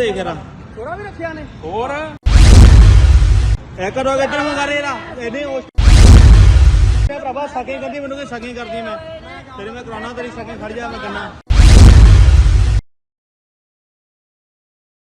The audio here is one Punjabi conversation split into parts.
ਦੇਖ ਰਾ ਥੋੜਾ ਵੀ ਰੱਖਿਆ ਨੇ। ਹੋਰ? ਇਹ ਕਰੋ ਗੱਡੀ ਨੂੰ ਕਰੇ ਰਾ ਇਹਨੇ ਉਸ ਤੇ ਭਰਾਵਾ ਸਕੇ ਕਹਿੰਦੀ ਮੈਨੂੰ ਕਿ ਸਕੇ ਕਰਦੀ ਮੈਂ। ਤੇਰੀ ਮੈਂ ਕਰਾਉਣਾ ਤੇਰੀ ਸਕੇ ਖੜ ਜਾ ਮੈਂ ਕੰਨਾ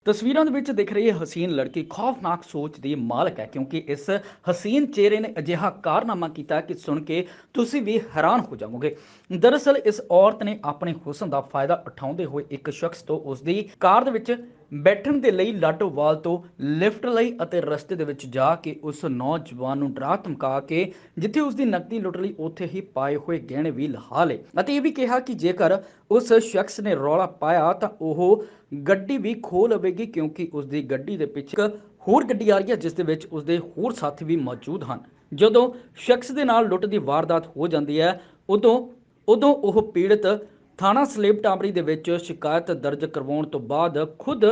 ਤਸਵੀਰਾਂ ਦੇ ਵਿੱਚ ਦਿਖ ਰਹੀ ਇਹ ਹਸੀਨ ਲੜਕੀ। ਖੌਫਨਾਕ ਸੋਚ ਦੀ ਮਾਲਕ ਹੈ ਕਿਉਂਕਿ ਇਸ ਹਸੀਨ ਚਿਹਰੇ ਨੇ ਅਜਿਹਾ ਕਾਰਨਾਮਾ ਕੀਤਾ ਕਿ ਸੁਣ ਕੇ ਤੁਸੀਂ ਵੀ ਹੈਰਾਨ ਹੋ ਜਾਵੋਗੇ। ਦਰਅਸਲ ਇਸ ਔਰਤ ਨੇ ਆਪਣੇ ਹੁਸਨ ਦਾ ਫਾਇਦਾ ਉਠਾਉਂਦੇ ਹੋਏ ਇੱਕ ਸ਼ਖਸ ਤੋਂ ਉਸ ਦੀ ਕਾਰ ਦੇ ਵਿੱਚ ਬੈਠਣ ਦੇ ਲਈ ਲਾਟੋਵਾਲ ਤੋਂ ਲਿਫਟ ਲਈ ਅਤੇ ਰਸਤੇ ਦੇ ਵਿੱਚ ਜਾ ਕੇ ਉਸ ਨੌਜਵਾਨ ਨੂੰ ਡਰਾ ਧਮਕਾ ਕੇ ਜਿੱਥੇ ਉਸ ਦੀ ਨਕਦੀ ਲੁੱਟ ਲਈ ਉੱਥੇ ਹੀ ਪਾਏ ਹੋਏ ਗਹਿਣੇ ਵੀ ਲਹਾ ਲਏ। ਅਤੇ ਇਹ ਵੀ ਕਿਹਾ ਕਿ ਜੇਕਰ ਉਸ ਸ਼ਖਸ ਨੇ ਰੌਲਾ ਪਾਇਆ ਤਾਂ ਉਹ ਗੱਡੀ ਵੀ ਖੋਹ ਲਵੇਗੀ ਕਿਉਂਕਿ ਉਸ ਦੀ ਗੱਡੀ ਦੇ ਪਿੱਛੇ ਹੋਰ ਗੱਡੀ ਆ ਰਹੀ ਹੈ, ਜਿਸ ਦੇ ਵਿੱਚ ਉਸ ਦੇ ਹੋਰ ਸਾਥੀ ਵੀ ਮੌਜੂਦ ਹਨ। ਜਦੋਂ ਸ਼ਖਸ ਦੇ ਨਾਲ ਲੁੱਟ ਦੀ ਵਾਰਦਾਤ ਹੋ ਜਾਂਦੀ ਹੈ, ਉਦੋਂ ਉਦੋਂ ਉਹ ਪੀੜਤ ਥਾਣਾ ਸਲੇਬ ਟਾਂਬਰੀ ਦੇ ਵਿੱਚ ਸ਼ਿਕਾਇਤ ਦਰਜ ਕਰਵਾਉਣ ਤੋਂ ਬਾਅਦ ਖੁਦ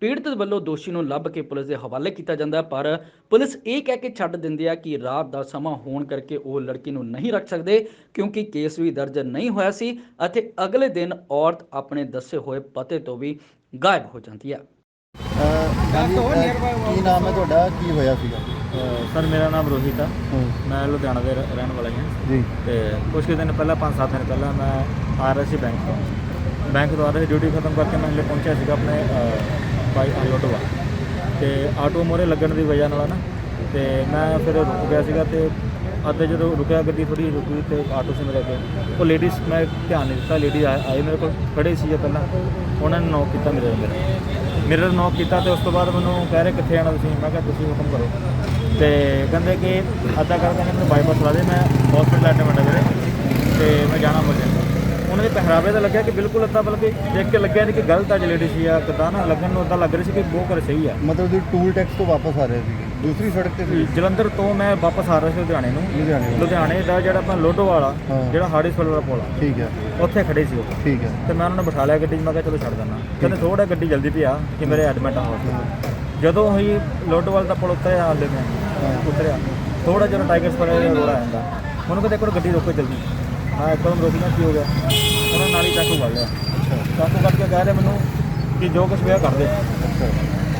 ਪੀੜਤ ਵੱਲੋਂ ਦੋਸ਼ੀ ਨੂੰ ਲੱਭ ਕੇ ਪੁਲਿਸ ਦੇ ਹਵਾਲੇ ਕੀਤਾ ਜਾਂਦਾ ਪਰ ਪੁਲਿਸ ਇਹ ਕਹਿ ਕੇ ਛੱਡ ਦਿੰਦੀ ਹੈ ਕਿ ਰਾਤ ਦਾ ਸਮਾਂ ਹੋਣ ਕਰਕੇ ਉਹ ਲੜਕੀ ਨੂੰ ਨਹੀਂ ਰੱਖ ਸਕਦੇ ਕਿਉਂਕਿ ਕੇਸ ਵੀ ਦਰਜ ਨਹੀਂ ਹੋਇਆ ਸੀ ਅਤੇ ਅਗਲੇ ਦਿਨ ਔਰਤ ਆਪਣੇ ਦੱਸੇ ਹੋਏ ਪਤੇ ਤੋਂ ਵੀ ਗਾਇਬ ਹੋ ਜਾਂਦੀ ਹੈ। ਅਹ ਹਾਂਜੀ, ਅਹ ਕੀ ਨਾਮ ਹੈ ਤੁਹਾਡਾ? ਕੀ ਹੋਇਆ ਸੀਗਾ? ਸਰ ਮੇਰਾ ਨਾਮ ਰੋਹਿਤ ਆ। ਮੈਂ ਲੁਧਿਆਣਾ ਦੇ ਰ- ਰਹਿਣ ਵਾਲਾ ਹਾਂ। ਜੀ। ਤੇ ਕੁਝ ਕੁ ਦਿਨ ਪਹਿਲਾਂ 5-7 ਦਿਨ ਪਹਿਲਾਂ ਮੈਂ ਆ ਰਿਹਾ ਸੀ ਬੈਂਕ ਤੋਂ ਬੈਂਕ ਤੋਂ ਆ ਰਿਹਾ ਸੀ ਡਿਊਟੀ ਖਤਮ ਕਰਕੇ ਮੈਂ ਹਲੇ ਪਹੁੰਚਿਆ ਸੀਗਾ ਆਪਣੇ ਅਹ, ਬਾਈ ਆਟੋਵਾ ਤੇ ਆਟੋ ਮੋਰੇ ਲੱਗਣ ਦੀ ਵਜ੍ਹਾ ਨਾਲ ਨਾ। ਤੇ ਮੈਂ ਫਿਰ ਰੁਕ ਗਿਆ ਸੀਗਾ ਤੇ ਅੱਧੇ ਜਦੋਂ ਰੁਕਿਆ ਗੱਡੀ ਥੋੜੀ ਰੁਕੀ ਤੇ ਆਟੋ ਸੀ ਮੇਰੇ ਅੱਗੇ। ਉਹ ਲੇਡੀਜ਼ ਮੈਂ ਧਿਆਨ ਨਹੀਂ ਦਿੱਤਾ। ਲੇਡੀ ਆਏ ਮੇਰੇ ਕੋਲ ਖੜੇ ਸੀ ਪਹਿਲਾਂ। ਉਹਨਾਂ ਨੇ ਨੌਕ ਕੀਤਾ ਮੇਰੇ ਮੇਰੇ ਮਿਰਰ ਨੌਕ ਕੀਤਾ ਤੇ ਉਸ ਤੋਂ ਬਾਅਦ ਮੈਨੂੰ ਕਹਿ ਰਹੇ ਕਿੱਥੇ ਆਣਾ ਤੁਸੀਂ? ਮੈਂ ਕਿਹਾ ਤੁਸੀਂ ਹੁਕਮ ਕਰੋ। ਤੇ ਕਹਿੰਦੇ ਕਿ ਅੱਧਾ ਕਰਕੇ ਕਹਿੰਦੇ ਮੈਨੂੰ ਬਾਈਪਾਸ ਲਾ ਦੇ, ਮੈਂ ਹਸਪੀਟਲ ਐਡਮਿਟ ਹਾਂ ਮੇਰੇ, ਤੇ ਮੈਂ ਜਾਣਾ ਮੁੱਲ ਉਹਨਾਂ ਦੇ ਪਹਿਰਾਵੇ ਦਾ ਲੱਗਿਆ ਕਿ ਬਿਲਕੁਲ ਅੱਧਾ ਬਲਕਿ ਦੇਖ ਕੇ ਲੱਗਿਆ ਨਹੀਂ ਕਿ ਗਲਤ ਆ ਲੇਡੀ ਸੀ ਆ ਕਿਦਾਂ ਨਾ ਲੱਗਣ ਨੂੰ ਅੱਧਾ ਲੱਗ ਰਿਹਾ ਸੀ ਕਿ ਬਹੁਤ ਕਰ ਸਹੀ ਆ। ਮਤਲਬ ਤੁਸੀਂ ਟੂਲ ਟੈਕਸ ਤੋਂ ਵਾਪਸ ਆ ਰਹੇ ਸੀਗੇ ਦੂਸਰੀ ਸੜਕ ਤੇ ਸੀ। ਜਲੰਧਰ ਤੋਂ ਮੈਂ ਵਾਪਸ ਆ ਰਿਹਾ ਸੀ ਲੁਧਿਆਣੇ ਨੂੰ। ਲੁਧਿਆਣੇ ਦਾ ਜਿਹੜਾ ਆਪਣਾ ਲੋਡੋ ਵਾਲਾ। ਜਿਹੜਾ ਹਾੜੀਸਫਲ ਵਾਲਾ ਪੁਲ ਆ ਠੀਕ ਹੈ ਉੱਥੇ ਖੜੇ ਸੀ ਉਹ। ਠੀਕ ਹੈ ਤੇ ਮੈਂ ਉਹਨਾਂ ਨੂੰ ਬਿਠਾ ਲਿਆ ਗੱਡੀ 'ਚ ਮੈਂ ਕਿਹਾ ਚਲੋ ਛੱਡ ਦਿੰਦਾ। ਕਹਿੰਦੇ ਥੋੜਾ ਗੱਡੀ ਜਲਦੀ ਪਿਆ ਕਿ ਮੇਰੇ ਐਡਮਿਟ ਆ hospital। ਜਦੋਂ ਹੀ ਲੋਡੋਵਾਲ ਦਾ ਪੁਲ ਉਤਰਿਆ ਹਾਲੇ ਮੈਂ ਹਾਂ। ਉਤਰਿਆ। ਥੋੜਾ ਜਿਹਾ ਟਾਈਗਰਸ ਪਰ ਰੋੜਾ ਆਂਦਾ ਉਹਨੂੰ ਕਹਿੰਦੇ ਕੋਲ ਗੱਡੀ ਰੋਕੋ ਜਲਦੀ। ਮੈਂ ਇੱਕਦਮ ਰੋਕੀ ਨਾ ਕੀ ਹੋ ਗਿਆ? ਉਹਨਾਂ ਨਾਲ ਹੀ ਚਾਕੂ ਫੜ ਲਿਆ। ਚਾਕੂ ਕੱਢ ਕੇ ਕਹਿ ਰਹੇ ਮੈਨੂੰ ਕਿ ਜੋ ਕੁਝ ਵਿਆਹ ਕਰ ਦੇ। ਅੱਛਾ।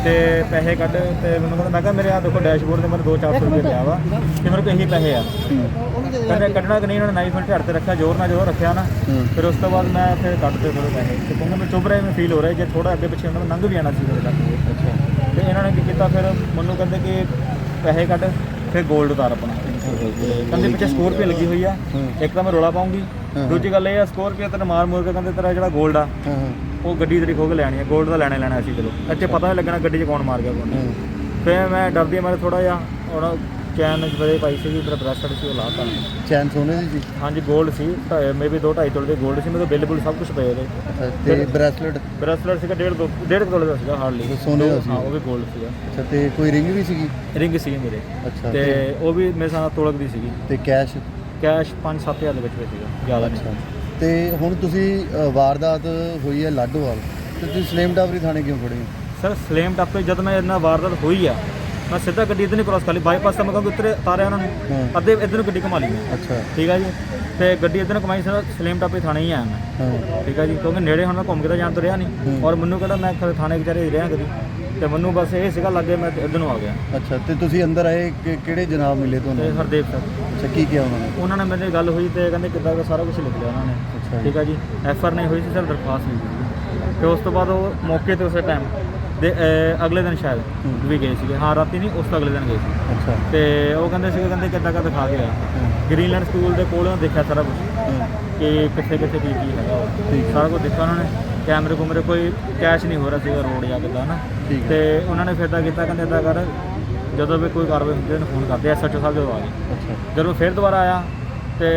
ਤੇ ਪੈਸੇ ਕੱਢ ਤੇ ਮੈਨੂੰ ਕਹਿੰਦਾ ਮੈਂ ਕਿਹਾ ਮੇਰੇ ਆ ਦੇਖੋ ਡੈਸ਼ਬੋਰਡ ਤੇ ਮੈਨੂੰ 2-400 ਰੁਪਏ ਪਿਆ ਵਾ ਤੇ ਮੇਰੇ ਕੋਲ ਇਹੀ ਪੈਸੇ ਆ। ਕਹਿੰਦੇ ਕੱਢਣਾ ਕਿ ਨਹੀਂ? ਇਹਨਾਂ ਨੇ ਨਾਈਫ ਢੜ ਤੇ ਰੱਖਿਆ ਜ਼ੋਰ ਨਾਲ ਜਦੋਂ ਰੱਖਿਆ ਨਾ। ਫਿਰ ਉਸ ਤੋਂ ਬਾਅਦ ਮੈਂ ਫਿਰ ਕੱਢਦੇ ਥੋੜੇ ਪੈਸੇ। ਤੇ ਕਹਿੰਦਾ ਮੈਂ ਚੁੱਭ ਰਿਹਾ ਮੈਂ ਫੀਲ ਹੋ ਰਿਹਾ ਜੇ ਥੋੜਾ ਅੱਗੇ ਪਿੱਛੇ ਉਹਨਾਂ ਨੂੰ ਲੰਘ ਵੀ ਆਣਾ ਸੀ ਮੇਰੇ ਤੱਕ ਅੱਛਾ। ਤੇ ਇਹਨਾਂ ਨੇ ਕੀ ਕੀਤਾ ਫਿਰ ਮੈਨੂੰ ਕਹਿੰਦੇ ਕਿ ਪੈਸੇ ਕੱਢ। ਫਿਰ ਗੋਲਡ ਉਤਾਰ ਆਪਣਾ। ਕਹਿੰਦੇ ਪਿੱਛੇ ਸਕੋਰ ਸਕੋਰਪੀਓ ਲੱਗੀ ਹੋਈ ਆ। ਇੱਕ ਤਾਂ ਮੈਂ ਰੋਲਾ ਪਾਉਂਗੀ। ਦੂਜੀ ਗੱਲ ਇਹ ਆ ਸਕੋਰ ਸਕੋਰਪੀਓ ਤੇ ਮਾਰ ਮੋਰ ਕੇ ਕਹਿੰਦੇ ਤੇਰਾ ਜਿਹੜਾ ਗੋਲਡ ਆ ਉਹ ਗੱਡੀ ਤੇਰੀ ਖੋ ਕੇ ਲੈਣੀ ਆ। ਗੋਲਡ ਦਾ ਲੈਣਾ ਲੈਣਾ ਅਸੀਂ ਚਲੋ ਇੱਥੇ ਪਤਾ ਨਹੀਂ ਲੱਗਣਾ ਗੱਡੀ 'ਚ ਕੌਣ ਮਾਰ ਗਿਆ ਕੌਣ ਫਿਰ ਮੈਂ ਡਰਦੀ ਮੈਂ ਥੋੜਾ ਜਿਹਾ ਉਹਨਾਂ ਚੈਨ ਜਿਹੜੇ ਪਾਈ ਸੀ ਮੇਰਾ ਬ੍ਰੈਸਲੈਟ ਸੀ ਉਹ ਲਾਤਾ। ਚੈਨ ਸੋਨੇ ਦੀ ਸੀ ਹਾਂਜੀ 골ਡ ਸੀ ਮੇਬੀ 2.5 ਤੋਲੇ ਦੇ 골ਡ ਸੀ ਮੇਰੇ ਬਿੱਲ ਬੁੱਲ ਸਭ ਕੁਝ ਪਏ ਉਹਦੇ ਤੇ ਬ੍ਰੈਸਲੈਟ ਬ੍ਰੈਸਲੈਟ ਸੀਗਾ 1.5 1.5 ਤੋਲੇ ਦਾ ਸੀਗਾ ਹਾਰਡਲੀ ਸੋਨੇ ਦਾ ਸੀ। ਉਹ ਵੀ 골ਡ ਸੀਗਾ। ਅੱਛਾ ਤੇ ਕੋਈ ਰਿੰਗ ਵੀ ਸੀਗੀ? ਰਿੰਗ ਸੀ ਮੇਰੇ। ਅੱਛਾ ਤੇ ਉਹ ਵੀ ਮੇਰੇ ਸਾਹ ਤੋਲਕ ਦੀ ਸੀਗੀ। ਤੇ ਕੈਸ਼ ਕੈਸ਼ 5-7000 ਦੇ ਵਿੱਚ ਵਿੱਚ ਸੀਗਾ ਜ਼ਿਆਦਾ ਨਹੀਂ। ਤੇ ਹੁਣ ਤੁਸੀਂ ਵਾਰਦਾਤ ਹੋਈ ਹੈ ਲਾਡੋਵਾਲ ਤੇ ਤੁਸੀਂ ਸਲੇਮ ਡਾਬਰੀ ਥਾਣੇ ਕਿਉਂ ਖੜੇ ਹੋ? ਸਰ ਸਲੇਮ ਡਾਬਰੀ ਜਦ ਮੈਂ ਇਹਨਾਂ ਵਾਰਦਾਤ ਹੋਈ ਆ ਮੈਂ ਸਿੱਧਾ ਗੱਡੀ ਇੱਧਰ ਨਹੀਂ ਕ੍ਰਾਸ ਕਰ ਲਈ। ਬਾਈਪਾਸ ਤੋਂ ਮੈਂ ਕਹਾਂ ਉੱਤਰੇ ਤਾਰਿਆ ਉਹਨਾਂ ਨੂੰ। ਅੱਧੇ ਇੱਧਰ ਨੂੰ ਗੱਡੀ ਘੁਮਾ ਲਈ ਮੈਂ। ਅੱਛਾ। ਠੀਕ ਆ ਜੀ। ਤੇ ਗੱਡੀ ਇੱਧਰ ਨੂੰ ਘੁਮਾਈ ਸਰ ਸਲੇਮ ਟੱਪੇ ਥਾਣੇ ਹੀ ਆਇਆ ਮੈਂ। ਠੀਕ ਆ ਜੀ। ਕਿਉਂਕਿ ਨੇੜੇ ਹੁਣ ਮੈਂ ਘੁੰਮ ਕੇ ਤਾਂ ਜਾਣ ਤੋਂ ਰਿਹਾ ਨਹੀਂ। ਔਰ ਮੈਨੂੰ ਕਿਹੜਾ ਮੈਂ ਖਰੇ ਥਾਣੇ ਵਿਚਾਰੇ ਹੀ ਰਿਹਾ ਕਦੀ। ਤੇ ਮੈਨੂੰ ਬਸ ਇਹ ਸੀਗਾ ਲੱਗੇ ਮੈਂ ਇੱਧਰ ਨੂੰ ਆ ਗਿਆ। ਅੱਛਾ ਤੇ ਤੁਸੀਂ ਅੰਦਰ ਆਏ ਕਿ- ਕਿਹੜੇ ਜਨਾਬ ਮਿਲੇ ਤੇ ਤੁਹਾਨੂੰ ਹਰਦੇਵ ਸਰ। ਅੱਛਾ ਕੀ ਕਿਹਾ ਉਹਨਾਂ ਨੇ? ਉਹਨਾਂ ਨੇ ਮੇਰੇ ਗੱਲ ਹੋਈ ਤੇ ਕਹਿੰਦੇ ਕਿੱਦਾਂ ਦਾ ਸਾਰਾ ਕੁਝ ਲਿਖ ਲਿਆ ਉਹਨਾਂ ਨੇ। ਠੀਕ ਆ ਜੀ। ਐਫ ਆਰ ਨਹੀਂ ਹੋਈ ਸੀ ਸਰ ਦਰਖਾਸਤ ਨਹੀਂ ਸੀ। ਤੇ ਉਸ ਤੋਂ ਬਾਅਦ ਉਹ ਮੌਕੇ ਤੇ ਉਸੇ ਟਾਈਮ ਦੇ ਅਹ, ਅਗਲੇ ਦਿਨ ਸ਼ਾਇਦ। ਵੀ ਗਏ ਸੀਗੇ। ਹਾਂ ਰਾਤੀ ਨਹੀਂ ਉਸ ਤੋਂ ਅਗਲੇ ਦਿਨ ਗਏ ਸੀ। ਅੱਛਾ। ਤੇ ਉਹ ਕਹਿੰਦੇ ਸੀਗੇ ਕਹਿੰਦੇ ਕਿੱਦਾਂ ਕਾ ਦਿਖਾ ਕੇ ਆ ਗ੍ਰੀਨਲੈਂਡ ਸਕੂਲ ਦੇ ਕੋਲੋਂ ਦੇਖਿਆ ਸਾਰਾ ਕੁਝ ਕਿ ਕਿੱਥੇ ਕਿੱਥੇ ਕੀ ਕੀ ਹੈਗਾ। ਉਹ। ਸਾਰਾ ਕੁਝ ਦੇਖਿਆ ਉਹਨਾਂ ਨੇ। ਕੈਮਰੇ ਕੁਮਰੇ ਕੋਈ ਕੈਸ਼ ਨਹੀਂ ਹੋ ਰਿਹਾ ਸੀਗਾ ਰੋਡ ਜਾਂ ਕਿੱਦਾਂ ਨਾ ਠੀਕ। ਤੇ ਉਹਨਾਂ ਨੇ ਫਿਰ ਤਾਂ ਕੀਤਾ ਕਹਿੰਦੇ ਏਦਾਂ ਕਰ ਜਦੋਂ ਵੀ ਕੋਈ ਕਾਰਵਾਈ ਹੁੰਦੀ ਹੈ ਉਹਨੂੰ ਫੋਨ ਕਰਦੇ ਐਸਐਚਓ ਸਾਹਿਬ ਜਦੋਂ ਆ ਗਏ। ਅੱਛਾ। ਜਦੋਂ ਫਿਰ ਦੁਬਾਰਾ ਆਇਆ ਤੇ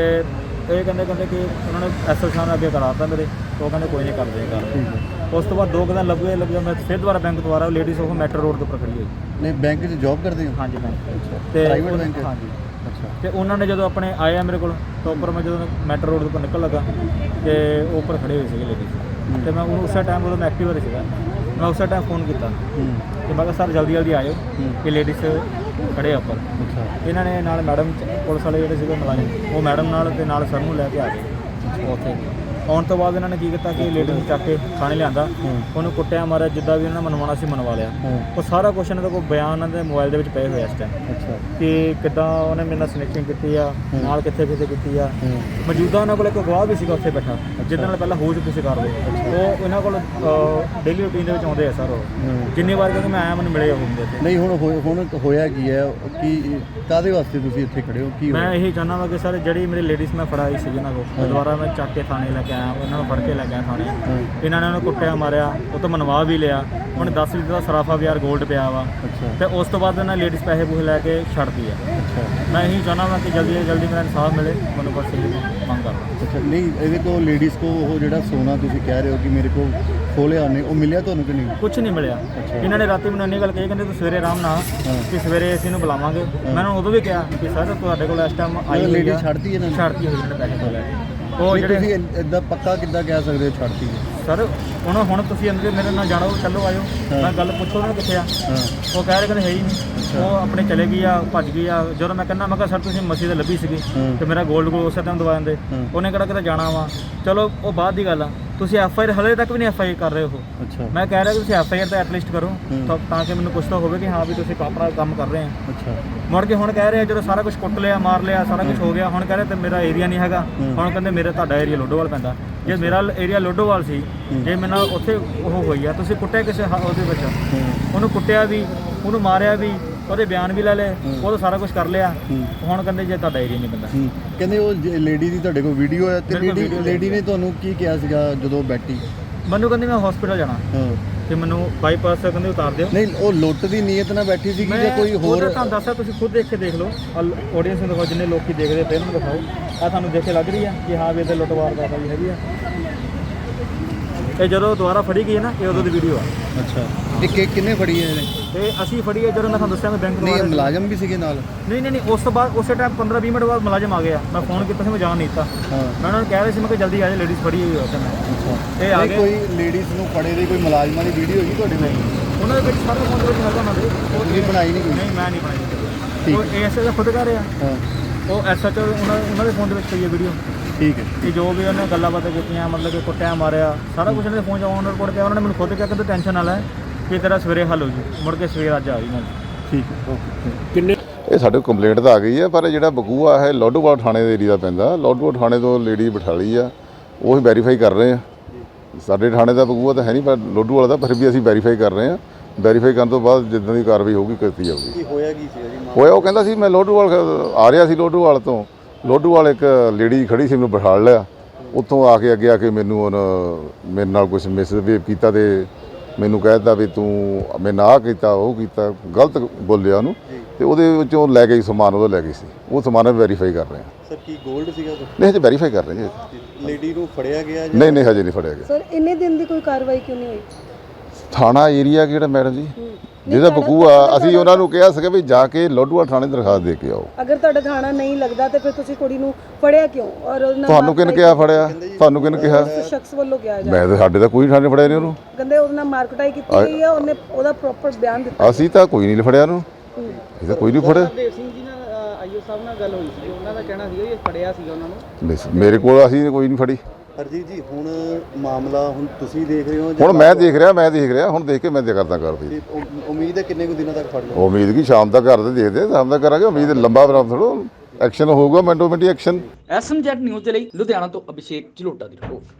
ਇਹ ਕਹਿੰਦੇ ਕਹਿੰਦੇ ਕਿ ਉਹਨਾਂ ਨੇ ਐਸਐਚਓ ਸਾਹਿਬ ਨੇ ਅੱਗੇ ਕਰਾਤਾ ਮੇਰੇ ਤੇ ਉਹ ਕਹਿੰਦੇ ਕੋਈ ਨਹੀਂ ਕਰਦੇ ਕਾਰਵਾਈ ਠੀਕ ਹੈ। ਉਸ ਤੋਂ ਬਾਅਦ ਦੋ ਕੁ ਦਿਨ ਲੱਗੇ ਲੱਗੇ ਮੈਂ ਫਿਰ ਦੁਬਾਰਾ ਬੈਂਕ ਤੋਂ ਰਿਹਾ ਲੇਡੀਜ਼ ਉਹ ਮੈਟਰੋ ਰੋਡ ਦੇ ਉੱਪਰ ਖੜੀ ਹੋਈ। ਨਹੀਂ ਬੈਂਕ 'ਚ ਜੌਬ ਕਰਦੇ ਹੋ? ਹਾਂਜੀ ਬੈਂਕ ਤੇ ਪ੍ਰਾਈਵੇਟ ਉਹ- ਬੈਂਕ ਹੈ ਹਾਂਜੀ। ਅੱਛਾ। ਤੇ ਉਹਨਾਂ ਨੇ ਜਦੋਂ ਆਪਣੇ ਆਏ ਆ ਮੇਰੇ ਕੋਲ ਤਾਂ ਉੱਪਰ ਮੈਂ ਜਦੋਂ ਮੈਟਰੋ ਰੋਡ ਦੇ ਉੱਪਰ ਨਿਕਲ ਲੱਗਾ ਤੇ ਉਹ ਉੱਪਰ ਖੜੇ ਹੋਏ ਸੀਗੇ ਲੇਡੀਜ਼ ਤੇ ਮੈਂ ਉਹਨੂੰ ਉਸੇ ਟਾਈਮ ਉਦੋਂ ਮੈਂ ਐਕਟਿਵ ਸੀਗਾ। ਮੈਂ ਉਸੇ ਟਾਈਮ ਫੋਨ ਕੀਤਾ। ਹੂੰ। ਕਿ ਮੈਂ ਕਿਹਾ ਸਰ ਜਲਦੀ ਜਲਦੀ ਆਇਓ। ਕਿ ਲੇਡੀਜ਼ ਖੜੇ ਆ ਉੱਪਰ। ਅੱਛਾ। ਇਹਨਾਂ ਨੇ ਨਾਲ ਮੈਡਮ ਪੁਲਿਸ ਵਾਲੇ ਜਿਹੜੇ ਸੀਗੇ ਮੁਲਾਜ਼ਮ ਉਹ ਮੈਡਮ ਨਾਲ ਤੇ ਨਾਲ ਸਰ ਨੂੰ ਲੈ ਕੇ ਆ ਗਏ। ਉੱਥੇ। ਆਉਣ ਤੋਂ ਬਾਅਦ ਇਹਨਾਂ ਨੇ ਕੀ ਕੀਤਾ ਕਿ ਲੇਡੀ ਨੂੰ ਚੱਕ ਕੇ ਥਾਣੇ ਲਿਆਂਦਾ। ਉਹਨੂੰ ਕੁੱਟਿਆ ਮਾਰਿਆ ਜਿੱਦਾਂ ਵੀ ਉਹਨਾਂ ਨੇ ਮਨਵਾਉਣਾ ਸੀ ਮਨਵਾ ਲਿਆ। ਉਹ ਸਾਰਾ ਕੁਝ ਇਹਨਾਂ ਦੇ ਕੋਲ ਬਿਆਨ ਇਹਨਾਂ ਦੇ ਮੋਬਾਈਲ ਦੇ ਵਿੱਚ ਪਏ ਹੋਏ ਆ ਇਸ ਟਾਈਮ ਅੱਛਾ। ਕਿ ਕਿੱਦਾਂ ਉਹਨੇ ਮੇਰੇ ਨਾਲ ਸਨੈਚਿੰਗ ਕੀਤੀ ਆ ਨਾਲ ਕਿੱਥੇ ਕਿੱਥੇ ਕੀਤੀ ਆ। ਮੌਜੂਦਾ ਉਹਨਾਂ ਕੋਲ ਇੱਕ ਗਵਾਹ ਵੀ ਸੀਗਾ ਉੱਥੇ ਬੈਠਾ ਜਿਹਦੇ ਨਾਲ ਪਹਿਲਾਂ ਹੋ ਚੁੱਕੀ ਸੀ ਕਾਰਵਾਈ। ਉਹ ਇਹਨਾਂ ਕੋਲ ਡੇਲੀ ਰੂਟੀਨ ਦੇ ਵਿੱਚ ਆਉਂਦੇ ਆ ਸਰ ਉਹ। ਜਿੰਨੀ ਵਾਰ ਕਿ ਮੈਂ ਆਇਆ ਮੈਨੂੰ ਮਿਲੇ ਉਹ ਹੁੰਦੇ ਨਹੀਂ ਹੁਣ ਹੋਇਆ- ਹੁਣ ਹੋਇਆ ਕੀ ਹੈ? ਕੀ ਕਾਦੇ ਵਾਸਤੇ ਤੁਸੀਂ ਇੱਥੇ ਖੜੇ ਹੋ? ਕੀ ਮੈਂ ਹੋਇਆ? ਇਹੀ ਚਾਹੁੰਦਾ ਹਾਂ ਕਿ ਸਰ ਜਿਹੜੀ ਮੇਰੀ ਲੇਡੀਜ਼ ਮੈਂ ਫੜਾਈ ਸੀ ਜਿਹਨਾਂ ਕੋਲ ਦੁਬਾਰਾ ਮੈਂ ਚੱਕ ਕੇ ਥਾਣੇ ਲੈ ਕੇ ਆਇਆ ਉਹਨਾਂ ਨੂੰ ਫੜ ਕੇ ਲੈ ਆਇਆ ਥਾਣੇ। ਇਹਨਾਂ ਨੇ ਉਹਨੂੰ ਕੁੱਟਿਆ ਮਾਰਿਆ ਉਹ ਤੋਂ ਮਨਵਾ ਵੀ ਲਿਆ। ਹੁਣ 10 ਵਜੇ ਦਾ ਸਰਾਫਾ ਵੀ ਯਾਰ 골ਡ ਪਿਆ ਵਾ। ਤੇ ਉਸ ਤੋਂ ਬਾਅਦ ਇਹਨਾਂ ਲੇਡੀਜ਼ ਪੈਸੇ ਪੂਸੇ ਲੈ ਕੇ ਛੱਡਦੀ ਆ। ਮੈਂ ਇਹੀ ਚਾਹੁੰਦਾ ਹਾਂ ਕਿ ਜਲਦੀ ਤੋਂ ਜਲਦੀ ਮੇਰਾ ਇਨਸਾਫ ਮਿਲੇ ਮੈਨੂੰ ਬਸ ਇਹ ਮੰਗ ਕਰਦਾ ਅੱਛਾ ਨਹੀਂ ਇਹਦੇ ਕੋਲ ਲੇਡੀਜ਼ ਕੋ ਉਹ ਜਿਹੜਾ ਸੋਨਾ ਤੁਸੀਂ ਕਹਿ ਰਹੇ ਹੋ ਕਿ ਮੇਰੇ ਕੋਲ ਖੋਲਿਆ ਨੇ ਉਹ ਮਿਲਿਆ ਤੁਹਾਨੂੰ ਕਿ ਨਹੀਂ? ਕੁਝ ਨਹੀਂ ਮਿਲਿਆ। ਇਹਨਾਂ ਨੇ ਰਾਤੀ ਮੈਨੂੰ ਇੰਨੀ ਗੱਲ ਕਹੀ ਕਹਿੰਦੇ ਤੂੰ ਸਵੇਰੇ ਆਰਾਮ ਨਾਲ। ਕਿ ਸਵੇਰੇ ਅਸੀਂ ਇਹਨੂੰ ਬੁਲਾਵਾਂਗੇ। ਮੈਂ ਉਹਨਾਂ ਨੂੰ ਉਦੋਂ ਵੀ ਕਿਹਾ ਕਿ ਸਰ ਤੁਹਾਡੇ ਕੋਲ ਇਸ ਟਾਈਮ ਆਈ ਲੇਡੀ ਆ। ਛੱਡਤੀ ਇਹਨਾਂ ਨੇ? ਛੱਡਤੀ ਹੋਈ ਇਹਨਾਂ ਨੇ ਪੈਸੇ ਕੋਲ ਉਹ ਜਿਹੜੇ ਤੁਸੀਂ ਇਦਾਂ ਪੱਕਾ ਕਿੱਦਾਂ ਕਹਿ ਸਕਦੇ ਹੋ ਛੱਡਤੀ ਹੈ ਸਰ ਹੁਣ ਹੁਣ ਤੁਸੀਂ ਅੰਦਰ ਮੇਰੇ ਨਾਲ ਜਾਣੋ ਚੱਲੋ ਆਇਓ। ਮੈਂ ਗੱਲ ਪੁੱਛੋ ਨਾ ਕਿੱਥੇ ਆ। ਉਹ ਕਹਿ ਰਹੇ ਕਹਿੰਦੇ ਹੈ ਹੀ ਨਹੀਂ। ਉਹ ਆਪਣੇ ਚਲੇ ਗਈ ਆ ਭੱਜ ਗਈ ਆ। ਜਦੋਂ ਮੈਂ ਕਹਿੰਦਾ ਮੈਂ ਕਿਹਾ ਸਰ ਤੁਸੀਂ ਮਸਜਿਦ ਲੱਭੀ ਸੀਗੀ। ਤੇ ਮੇਰਾ 골ਡ ਕੋਲ ਉਸੇ ਟਾਈਮ ਦਵਾ ਦਿੰਦੇ। ਉਹਨੇ ਕਿਹੜਾ ਕਿਤੇ ਜਾਣਾ ਵਾ? ਚਲੋ ਉਹ ਬਾਅਦ ਦੀ ਗੱਲ ਆ। ਤੁਸੀਂ ਐਫ ਆਈ ਆਰ ਹਲੇ ਤੱਕ ਵੀ ਨਹੀਂ ਐਫ ਆਈ ਆਰ ਕਰ ਰਹੇ ਹੋ ਅੱਛਾ। ਮੈਂ ਕਹਿ ਰਿਹਾ ਕਿ ਤੁਸੀਂ ਐਫ ਆਈ ਆਰ ਤਾਂ ਐਟਲੀਸਟ ਕਰੋ ਹੂੰ। ਤਾਂ ਤਾਂ ਕਿ ਮੈਨੂੰ ਕੁਝ ਤਾਂ ਹੋਵੇ ਕਿ ਹਾਂ ਵੀ ਤੁਸੀਂ ਆਪਣਾ ਕੰਮ ਕਰ ਰਹੇ ਆ। ਅੱਛਾ। ਮੁੜ ਕੇ ਹੁਣ ਕਹਿ ਰਹੇ ਜਦੋਂ ਸਾਰਾ ਕੁਝ ਕੁੱਟ ਲਿਆ ਮਾਰ ਲਿਆ ਸਾਰਾ ਕੁਝ ਹੋ ਗਿਆ ਹੁਣ ਕਹਿ ਰਹੇ ਤੇ ਮੇਰਾ ਏਰੀਆ ਨਹੀਂ ਹੈਗਾ। ਹੂੰ। ਹੁਣ ਕਹਿੰਦੇ ਮੇਰਾ ਤੁਹਾਡਾ ਏਰੀਆ ਲੋਡੋਵਾਲ ਪੈਂਦਾ। ਜੇ ਮੇਰਾ ਏਰੀਆ ਲੋਡੋਵਾਲ ਸੀ ਹੂੰ। ਜੇ ਮੇਰੇ ਨਾਲ ਉੱਥੇ ਉਹ ਹੋਈ ਆ ਤੁਸੀਂ ਕੁੱਟਿਆ ਕਿਸੇ ਹ- ਉਹਦੇ ਵਿੱਚ? ਹੂੰ। ਉਹਨੂੰ ਕੁੱਟਿਆ ਵੀ ਉਹਨੂੰ ਮਾਰਿਆ ਵੀ ਉਹਦੇ ਬਿਆਨ ਵੀ ਲੈ ਲਏ ਉਹ ਤਾਂ ਸਾਰਾ ਕੁਝ ਕਰ ਲਿਆ। ਹੂੰ। ਹੁਣ ਕਹਿੰਦੇ ਜੇ ਤੁਹਾਡਾ ਏਰੀਆ ਨਹੀਂ ਹੂੰ। ਕਹਿੰਦੇ ਉਹ ਲੇਡੀ ਦੀ ਤੁਹਾਡੇ ਕੋਲ ਵੀਡੀਓ ਹੈ ਤੇ ਲੇਡੀ ਨੇ ਤੁਹਾਨੂੰ ਕੀ ਕਿਹਾ ਸੀਗਾ ਜਦੋਂ ਬੈਠੀ? ਮੈਨੂੰ ਕਹਿੰਦੇ ਮੈਂ ਹਸਪੀਟਲ ਜਾਣਾ। ਹਾਂ। ਤੇ ਮੈਨੂੰ ਬਾਈਪਾਸ ਕਹਿੰਦੇ ਉਤਾਰ ਦਿਓ। ਨਹੀਂ ਉਹ ਲੁੱਟ ਦੀ ਨੀਅਤ ਨਾਲ ਬੈਠੀ ਸੀ ਕਿ ਜਾਂ ਕੋਈ ਹੋਰ ਤਾਂ ਤੁਹਾਨੂੰ ਦੱਸਿਆ ਤੁਸੀਂ ਖੁਦ ਦੇਖ ਕੇ ਦੇਖ ਲਓ। ਆਡੀਅנס ਨੂੰ ਦਿਖਾਓ ਜਿੰਨੇ ਲੋਕੀ ਦੇਖਦੇ ਪਏ ਉਹਨਾਂ ਨੂੰ ਦਿਖਾਓ। ਆ ਤੁਹਾਨੂੰ ਦੇਖ ਲੱਗ ਰਹੀ ਆ ਕਿ ਹਾਂ ਵੀ ਇਹਦੇ ਲੁੱਟਵਾਰ ਦਾ ਵੀ ਹੈਗੀ ਆ। ਇਹ ਜਦੋਂ ਦੁਬਾਰਾ ਫੜੀ ਗਈ ਹੈ ਨਾ ਇਹ ਉਦੋਂ ਦੀ ਵੀਡੀਓ ਆ। ਅੱਛਾ। ਇਹ ਕਿ ਕਿੰਨੇ ਫੜੀ ਹੈ ਇਹਨੇ? ਤੇ ਅਸੀਂ ਫੜੀ ਹੈ ਜਦੋਂ ਮੈਂ ਤੁਹਾਨੂੰ ਦੱਸਿਆ ਮੈਂ ਬੈਂਕ ਨਹੀਂ ਇਹ ਮੁਲਾਜ਼ਮ ਵੀ ਸੀਗੇ ਨਾਲ? ਨਹੀਂ ਨਹੀਂ ਨਹੀਂ ਉਸ ਤੋਂ ਬਾਅਦ ਉਸੇ ਟਾਈਮ 15 20 ਮਿੰਟ ਬਾਅਦ ਮੁਲਾਜ਼ਮ ਆ ਗਿਆ। ਮੈਂ ਫੋਨ ਕੀਤਾ ਸੀ ਮੈਂ ਜਾਣ ਨਹੀਂ ਦਿੱਤਾ। ਹਾਂ। ਮੈਂ ਉਹਨਾਂ ਨੂੰ ਕਹਿ ਰਿਹਾ ਸੀ ਮੈਂ ਕਿ ਜਲਦੀ ਆ ਜਾ ਲੇਡੀਜ਼ ਫੜੀ ਹੋਈ ਉੱਥੇ ਮੈਂ। ਅੱਛਾ। ਇਹ ਆ ਨਹੀਂ ਗਏ। ਕੋਈ ਲੇਡੀਜ਼ ਨੂੰ ਫੜੇ ਦੀ ਕੋਈ ਮੁਲਾਜ਼ਮਾਂ ਦੀ ਵੀਡੀਓ ਹੈਗੀ ਤੁਹਾਡੇ ਕੋਲ ਉਹਨਾਂ ਦੇ ਵਿੱਚ ਸਾਰੇ ਫੋਨ ਦੇ ਵਿੱਚ ਹੈਗਾ ਉਹਨਾਂ ਦੇ। ਉਹ ਤੁਸੀਂ ਬਣਾਈ ਨਹੀਂ ਕੋਈ? ਨਹੀਂ ਮੈਂ ਨਹੀਂ ਬਣਾਈ। ਠੀਕ ਉਹ ਦਾ ਖੁਦ ਕਰ ਰਿਹਾ। ਹਾਂ। ਉਹ ਐਸਐਚਓ ਉਹਨਾਂ ਉਹਨਾਂ ਦੇ ਫੋਨ ਦੇ ਵਿੱਚ ਪਈ ਹੈ ਵੀਡੀਓ ਠੀਕ ਹੈ। ਕਿ ਜੋ ਵੀ ਉਹਨੇ ਗੱਲਾਂ ਬਾਤਾਂ ਕੀਤੀਆਂ ਮਤਲਬ ਕਿ ਕੁੱਟਿਆ ਮਾਰਿਆ ਸਾਰਾ ਕੁਝ ਇਹਨਾਂ ਦੇ ਫੋਨ 'ਚ ਔਨ ਰਿਕਾਰਡ ਪਿਆ ਉਹਨਾਂ ਨੇ ਮੈਨੂੰ ਖੁਦ ਕਿਹਾ ਕਿ ਟੈਨਸ਼ਨ ਨਾ ਲੈ ਕਿ ਤੇਰਾ ਸਵੇਰੇ ਹੱਲ ਹੋ ਜੂ। ਮੁੜ ਕੇ ਸਵੇਰ ਅੱਜ ਆ ਰਹੀ ਮੈਂ। ਠੀਕ ਹੈ ਓਕੇ। ਇਹ ਸਾਡੇ ਕੰਪਲੇਂਟ ਤਾਂ ਆ ਗਈ ਹੈ ਪਰ ਇਹ ਜਿਹੜਾ ਬਕੂਆ ਹੈ ਲੋਡੋਵਾਲ ਥਾਣੇ ਦੇ ਏਰੀਆ ਦਾ ਪੈਂਦਾ। ਲੋਡੋਵਾਲ ਥਾਣੇ ਤੋਂ ਲੇਡੀ ਬਿਠਾ ਲਈ ਆ ਉਹ ਹੀ ਵੈਰੀਫਾਈ ਕਰ ਰਹੇ ਆ ਸਾਡੇ ਥਾਣੇ ਦਾ ਬਕੂਆ ਤਾਂ ਹੈ ਨਹੀਂ ਪਰ ਲੋਡੋਵਾਲ ਦਾ ਫਿਰ ਵੀ ਅਸੀਂ ਵੈਰੀਫਾਈ ਕਰ ਰਹੇ ਆ ਵੈਰੀਫਾਈ ਕਰਨ ਤੋਂ ਬਾਅਦ ਜਿੱਦਾਂ ਦੀ ਕਾਰਵਾਈ ਹੋਊਗੀ ਕੀਤੀ ਜਾਊਗੀ। ਕੀ ਹੋਇਆ ਕੀ ਸੀ ਜੀ? ਹੋਇਆ ਉਹ ਕਹਿੰਦਾ ਸੀ ਮੈਂ ਲੋਡੋਵਾਲ ਆ ਰਿਹਾ ਸੀ ਲੋਡੋਵਾਲ ਤੋਂ। ਲੋਡੋਵਾਲ ਇੱਕ ਲੇਡੀ ਖੜੀ ਸੀ ਮੈਨੂੰ ਬਿਠਾ ਲਿਆ। ਉੱਥੋਂ ਆ ਕੇ ਅੱਗੇ ਆ ਕੇ ਮੈਨੂੰ ਉਹਨ ਮੇਰੇ ਨਾਲ ਕੁਝ ਮਿਸਬੀਹੇਵ ਕੀਤਾ ਤੇ ਮੈਨੂੰ ਕਹਿਤਾ ਵੀ ਤੂੰ ਮੈਂ ਨਾ ਕੀਤਾ ਉਹ ਕੀਤਾ ਗਲਤ ਬੋਲਿਆ ਉਹਨੂੰ। ਤੇ ਉਹਦੇ ਵਿੱਚੋਂ ਲੈ ਗਈ ਸਮਾਨ ਉਹਦਾ ਲੈ ਗਈ ਸੀ। ਉਹ ਸਮਾਨ ਵੈਰੀਫਾਈ ਕਰ ਰਹੇ। ਆ ਸਰ ਕੀ 골ਡ ਸੀਗਾ ਨਹੀਂ ਹਜੇ ਵੈਰੀਫਾਈ ਕਰ ਰਹੇ ਹਾਂ ਲੇਡੀ ਨੂੰ ਫੜਿਆ ਗਿਆ ਨਹੀਂ ਨਹੀਂ ਹਜੇ ਨਹੀਂ ਫੜਿਆ ਗਿਆ। ਸਰ ਇੰਨੇ ਦਿਨ ਦੀ ਕੋਈ ਕਾਰਵਾਈ ਕਿਉਂ ਨਹੀਂ ਹੋਈ? ਥਾਣਾ ਏਰੀਆ ਕਿਹੜਾ ਮੈਡਮ ਜੀ? ਜਿਹਦਾ ਬਕੂਆ ਅਸੀਂ ਉਹਨਾਂ ਨੂੰ ਕਿਹਾ ਸੀਗਾ ਵੀ ਜਾ ਕੇ ਲੋਡੂਆ ਥਾਣੇ ਦਰਖਾਸਤ ਦੇ ਕੇ ਆਓ। ਅਗਰ ਤੁਹਾਡਾ ਥਾਣਾ ਨਹੀਂ ਲੱਗਦਾ ਤੇ ਫਿਰ ਤੁਸੀਂ ਕੁੜੀ ਨੂੰ ਫੜਿਆ ਕਿਉਂ? ਔਰ ਉਹਨਾਂ ਤੁਹਾਨੂੰ ਕਿਹਨ ਕਿਹਾ ਫੜਿਆ? ਤੁਹਾਨੂੰ ਕਿਹਨ ਕਿਹਾ? ਉਸ ਸ਼ਖਸ ਵੱਲੋਂ ਕਿਹਾ ਜਾ ਮੈਂ ਤਾਂ ਸਾਡੇ ਤਾਂ ਕੋਈ ਥਾਣੇ ਫੜਿਆ ਨਹੀਂ ਉਹਨੂੰ। ਕਹਿੰਦੇ ਉਹਦੇ ਨਾਲ ਮਾਰਕਟਾਈ ਕੀਤੀ ਗਈ ਆ ਉਹਨੇ ਉਹਦਾ ਪ੍ਰੋਪਰ ਬਿਆਨ ਦਿੱਤਾ ਅਸੀਂ ਤਾਂ ਕੋਈ ਨਹੀਂ ਫੜਿਆ ਉਹਨੂੰ। ਤਾਂ ਕੋਈ ਨਹੀਂ ਫੜਿਆ। ਦੇਵ ਸਿੰਘ ਜੀ ਨਾਲ ਆਈਓ ਸਾਹਿਬ ਨਾਲ ਗੱਲ ਹੋਈ ਸੀ। ਉਹਨਾਂ ਦਾ ਕਹਿਣਾ ਸੀਗਾ ਇਹ ਫੜਿਆ ਸੀਗਾ ਉਹਨਾਂ ਨੂੰ। ਮੇਰੇ ਕੋਲ ਅਸੀਂ ਕੋਈ ਨਹੀਂ ਫੜੀ। ਹਰਜੀਤ ਜੀ ਹੁਣ ਮਾਮਲਾ ਹੁਣ ਤੁਸੀਂ ਦੇਖ ਰਹੇ ਹੋ ਹੁਣ ਮੈਂ ਦੇਖ ਰਿਹਾ ਮੈਂ ਦੇਖ ਰਿਹਾ ਹੁਣ ਦੇਖ ਕੇ ਮੈਂ ਤੇ ਕਰਦਾ ਉ- ਉਮੀਦ ਹੈ ਕਿੰਨੇ ਕੁ ਦਿਨਾਂ ਤੱਕ ਫੜ ਲਓ। ਉਮੀਦ ਕੀ ਸ਼ਾਮ ਤੱਕ ਕਰਦੇ ਦੇਖਦੇ ਸ਼ਾਮ ਤੱਕ ਕਰਾਂਗੇ ਉਮੀਦ ਲੰਬਾ ਬਰਾਮ ਥੋੜੋ ਐਕਸ਼ਨ ਹੋਊਗਾ ਮਿੰਟੋ ਮਿੰਟੀ ਐਕਸ਼ਨ ਐਸਐਮਜੈਡ ਨਿਊਜ਼ ਦੇ ਲਈ ਲੁਧਿਆਣਾ ਤੋਂ ਅਭਿਸ਼ੇਕ ਝਲੋਟਾ ਦੀ ਰਿਪੋਰਟ।